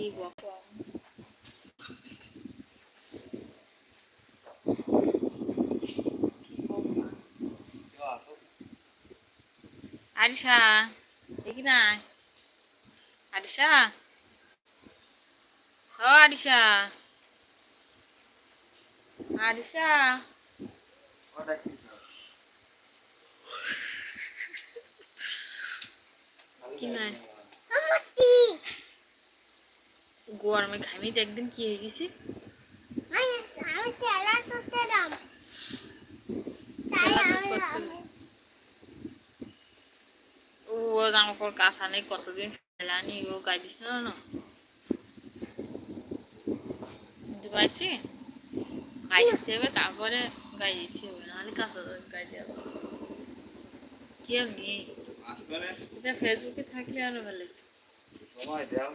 কি বক আরিশা দেখি না আরিশা ও আরিশা আরিশা কি নাই গরমে ঘামিতে একদিন কি হয়ে গেছি? ও জামা কাপড় কাঁচা নেই কতদিন ফেলানি ও গাই দিস না না বুঝতে পারছি? কাচতে হবে তারপরে গাই দিতে হবে নাহলে কাঁচা গাই দেওয়া কি আর নেই এটা ফেসবুকে থাকলে আরও ভালো দাও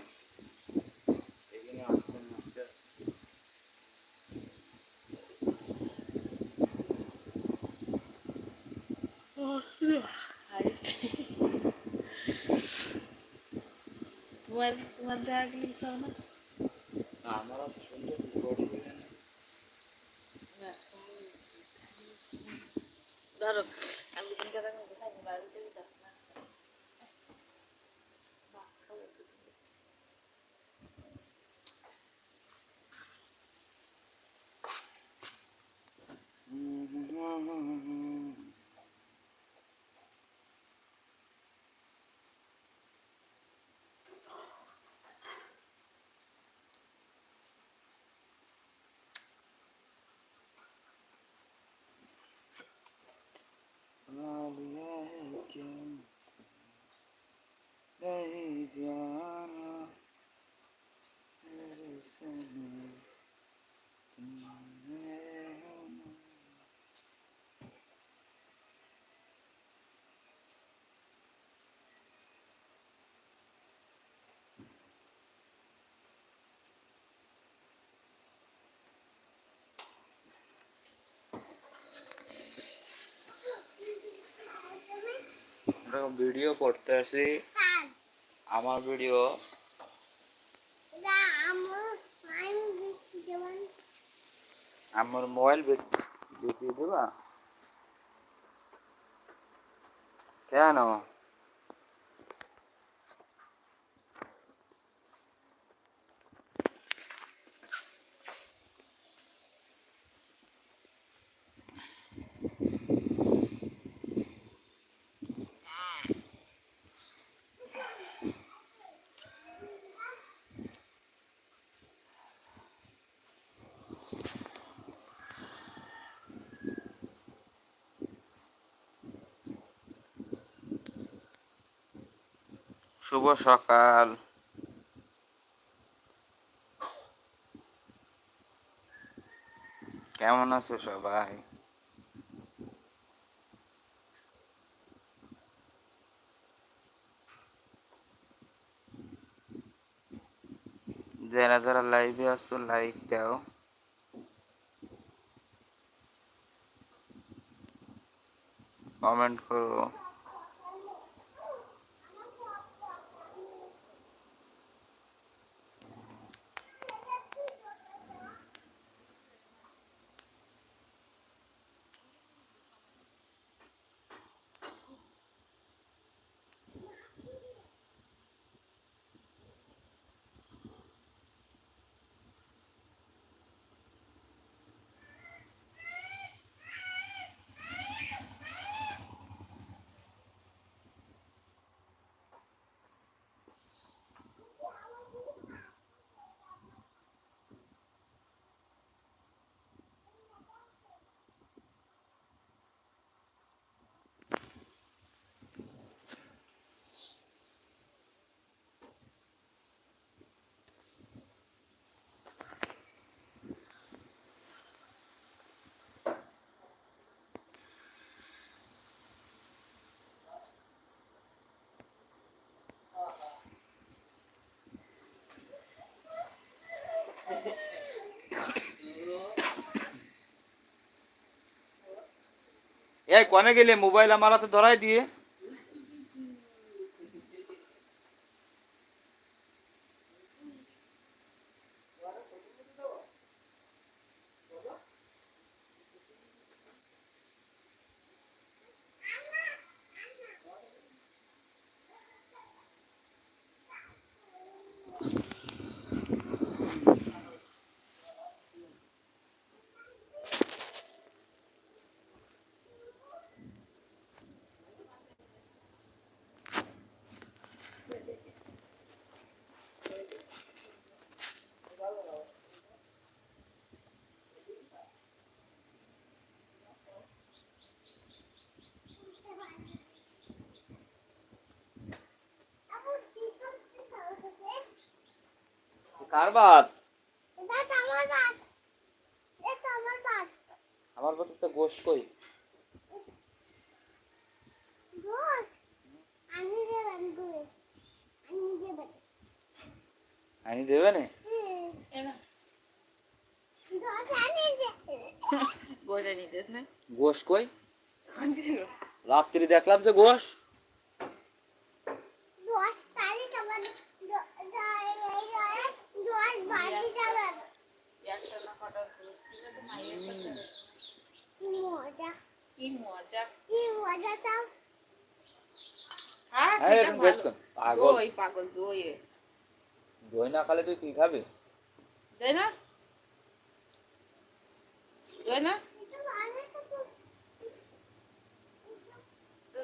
এখানে আসতে আসতে তোমার দেখা গেলে কিছু হবে না আমার অত সুন্দর ধরো আমি আমরা ভিডিও করতে আসি। আমার ভিডিও আমার মোবাইল বেশি দেবা? কেন? শুভ সকাল। কেমন আছো সবাই? যারা যারা লাইভে আছো লাইক দাও। কমেন্ট করো। এই কনে গেলে মোবাইল আমার হাতে ধরাই দিয়ে। কার ভাত আমার ভাত এটা আমার ভাত আমার ভাত তো গোশ কই? আনি দেবে নিতে না। গোশ কই? রাত্রি দেখলাম যে গোশ দোষ তালি যাবেন দোষ বাড়ি যাবেন একটা না কটা ধরছিল তো মাইয়ের কথা। কি মজা কি মজা কি মজা তাও হ্যাঁ হ্যাঁ খেতে এরকম বেশ ভালো। পাগল দই না খালে তুই কি খাবি? দই না? দই না এটা ভালো তো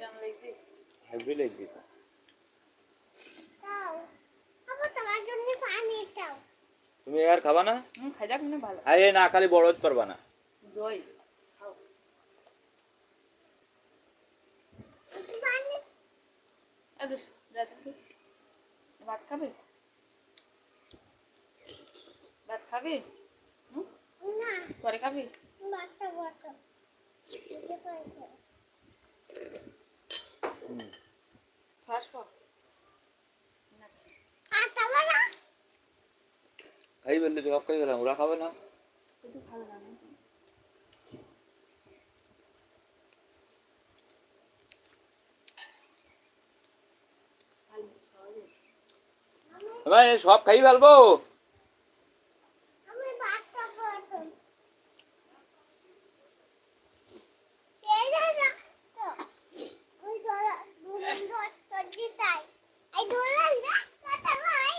কেমন লাগছে হেভি লাগবে তো। তাও আবার তোমার জন্য পানি তাও তুমি আর খাবা না হুম খাই যাক মনে ভালো আরে না খালি বড় হতে পারবা না দই খাও পানি এ দুস যা দেখি ভাত খাবে ভাত খাবে হুম না পরে খাবি বাটা বাটা এটা পাইছে খাস পর আটা বললে সব খাই গেলাম ওরা খাবে না? না। সব খাই ফেলব আমি বাটা বাটা এই যে রাস্তা ওই দলা দুলন দত্ত জিতাই এই দোলন রাস্তাটা ভাই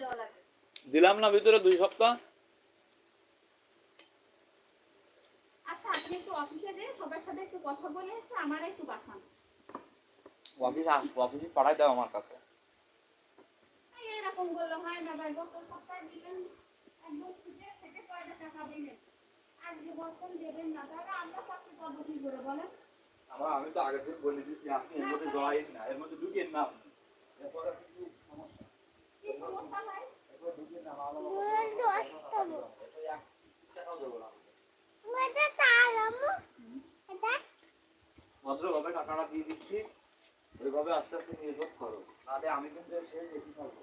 জানে দিলাম না ভিতরে দুই সপ্তাহ। আচ্ছা আপনি একটু অফিসে যেয়ে সবার সাথে একটু কথা বলে এসে আমার একটু পাঠান অফিসে আসব অফিসে পাঠাই দাও আমার কাছে। এরকম করলে হয় না ভাই গত সপ্তাহে দিলেন একদম খুঁজে থেকে কয়টা টাকা দিলেন আজকে বর্তমান দেবেন না তাহলে আমরা চাকরি পাবো কি করে বলেন? আমরা আমি তো আগের দিন বলে দিচ্ছি আপনি এর মধ্যে জড়াইন না এর মধ্যে ঢুকেন না আপনি। এরপরে ভদ্রভাবে টাকাটা দিয়ে দিচ্ছি। ওইভাবে আস্তে আস্তে নিয়ে করো। তাহলে আমি কিন্তু ওইভাবেই টাকা দেবো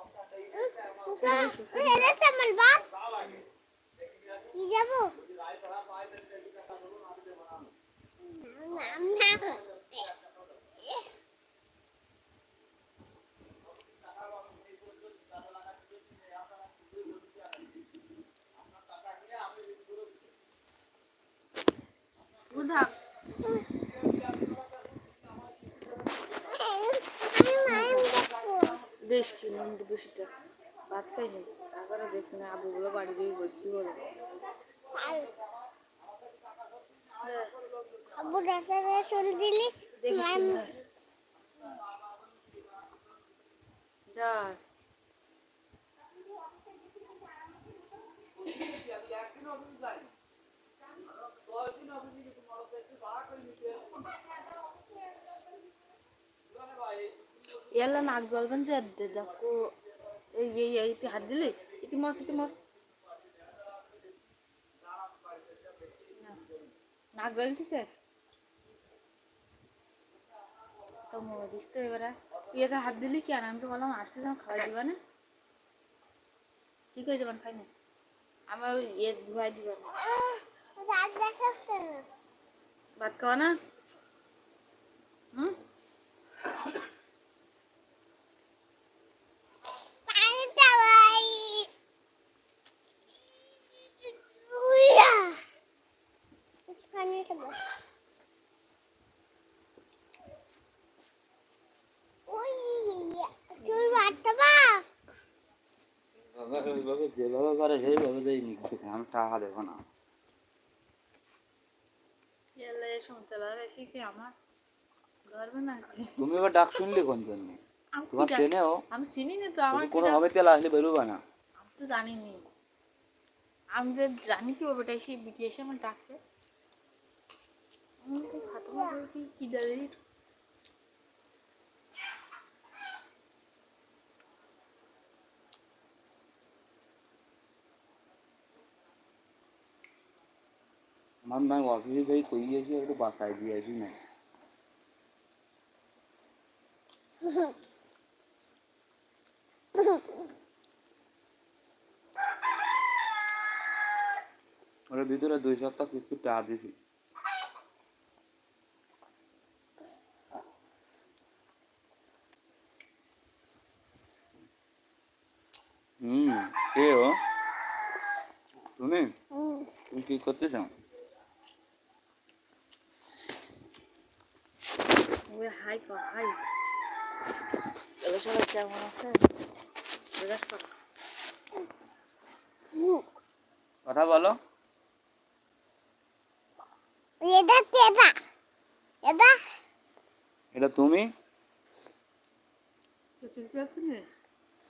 এটা আমার বাপ কি ভাত খাই নি তারপরে দেখি না আবুগুলো বাড়ি বলছি বলে আর আব্বু ডাক্তারে চলে দিলি? অফিস যাই এই এই এই তুই হাত দিলি? ইতি মাস ইতি মাস নাক জ্বলতেছে তো মরিস তো এবারে। তুই এতে হাত দিলি কেন আমি তো বললাম, আসতে যখন খাওয়াই দিবা না। ঠিক হয়ে যাবেন খাই না? আমার ইয়ে ধুয়াই দেখাচ্ছে না। ভাত খাওয়া না? হুম পানি চালাই উইয়া পানি খাব উইয়া তুই ভাত খাবা ওইভাবে যেভাবে করে সেইভাবে দেই নি আমি টাকা দেবো না তুমি এবার ডাক শুনলি কোন জন্য? আমি তোমার চেনেও। আমি চিনি না তো আমার কোনো হবে তেল আসলে বেরোবে না। আমি তো জানিনি। আমি যে জানি কি ওটা এসে বিটি এসে আমার ডাকছে তো কি কি আমার অফিসে যাই কই গেছি একটু বাসায় দিয়ে আসি না ওর ভিতরে দুই সপ্তাহ কিস্তি টাকা দিছি হুম কে ও তুমি তুমি কি করতে চাও ওই হাই কর হাই এবার সবাই কেমন আছে জিজ্ঞাসা কর কথা বলো। এটা কেটা এটা এটা তুমি?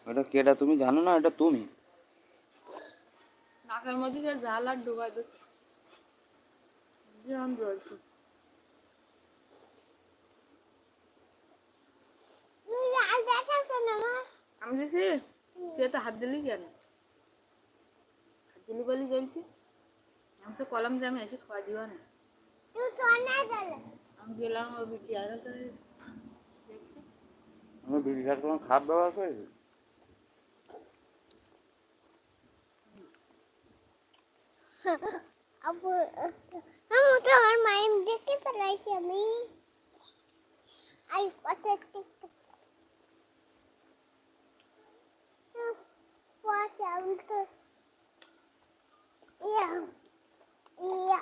এটা কেটা তুমি? জানো না এটা তুমি। নাকের মধ্যে যে জাল আর ডুবাই দিচ্ছে। যে আমি আমি দিছি তুই তো হাত দিলি কেন? হাত দিলি বলি জ্বলছি আমি তো কলম যে আমি এসে খাওয়া দিবা না। আমি গেলাম ওই বিটি আর আমি বিড়ি খাট কোনো খারাপ ব্যবহার করেছি? আমি তো আমার মায়ের দেখতে পেলাইছি আমি। আই কত টিকটক পথে আমি তো ইয়া ইয়া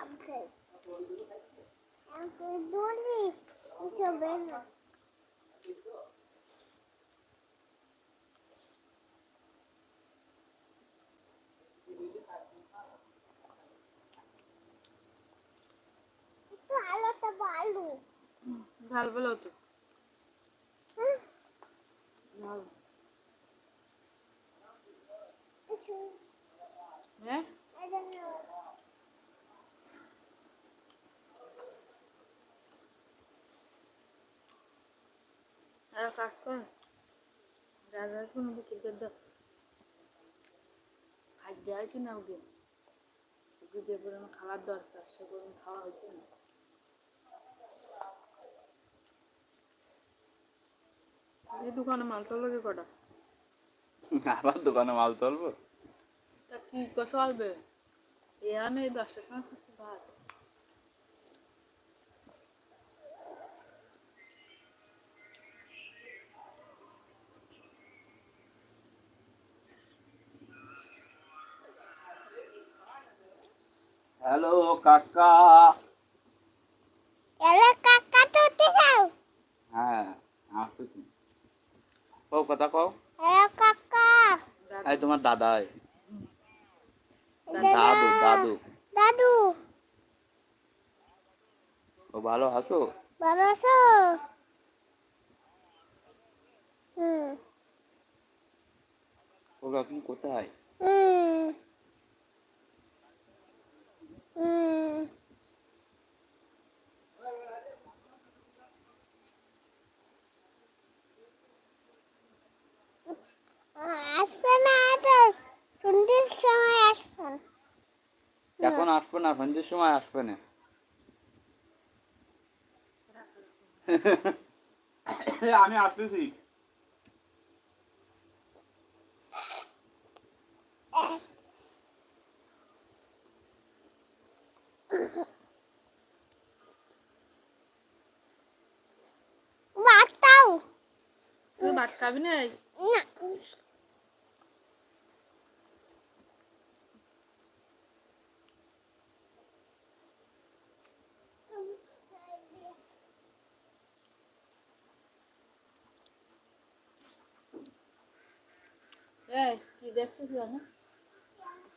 আমি দৌড়ি সবে না তো আলোটা ভালো ঝাল বলো তো। হুম ঝাল একটু হ্যাঁ? আর কাজ কর। রাজা কোনো ক্রিকেট দেখ খাদ্য আছে না ওকে? ওকে যে পরিমাণ খাবার দরকার সে পরিমাণ খাওয়া হচ্ছে না। এই দোকানে মালটা লাগে কটা? আবার দোকানে মাল তুলবো? তা কি করে চলবে? এ আনে এই দশটার সময় ভাত হ্যালো কাকা। কও কথা কও। কাকা। এই তোমার দাদা দাদু দাদু দাদু। ও ভালো হাসো ভালো আছো? হুম। ওরা কোথায়? হুম। হুম আসবে না তো সন্ধ্যের সময় আসবেন এখন আসবে না সন্ধ্যের সময় আসবে না। আমি আসতেছি। ভাত খাবি না। এই কি দেখতেছি না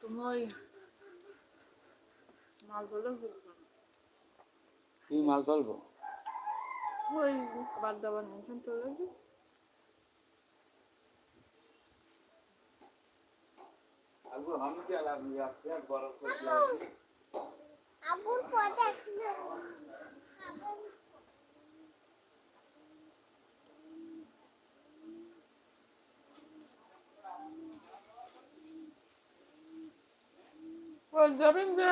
তুমি ওই মাল ধরলে কি মাল চলবো ওই খাবার দাবার মেনশন চলে যাবে আমি কি আর আমি আসতে গরম করতে আবুর পথে আসবে ওই যাবেন যে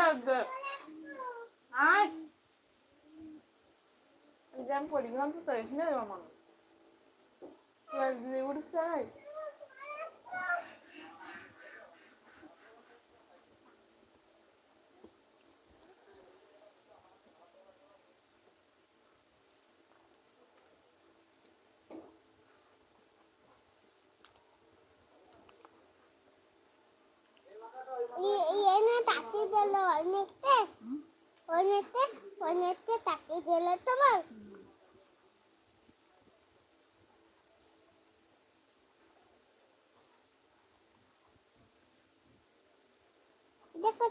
আয় এক্সাম পরিমাণ তো তাই না আমার অনেকতে অনেকতে তাতি দিল তোমার দেখো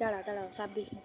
দাঁড়া দাঁড়াও চাপ দিস না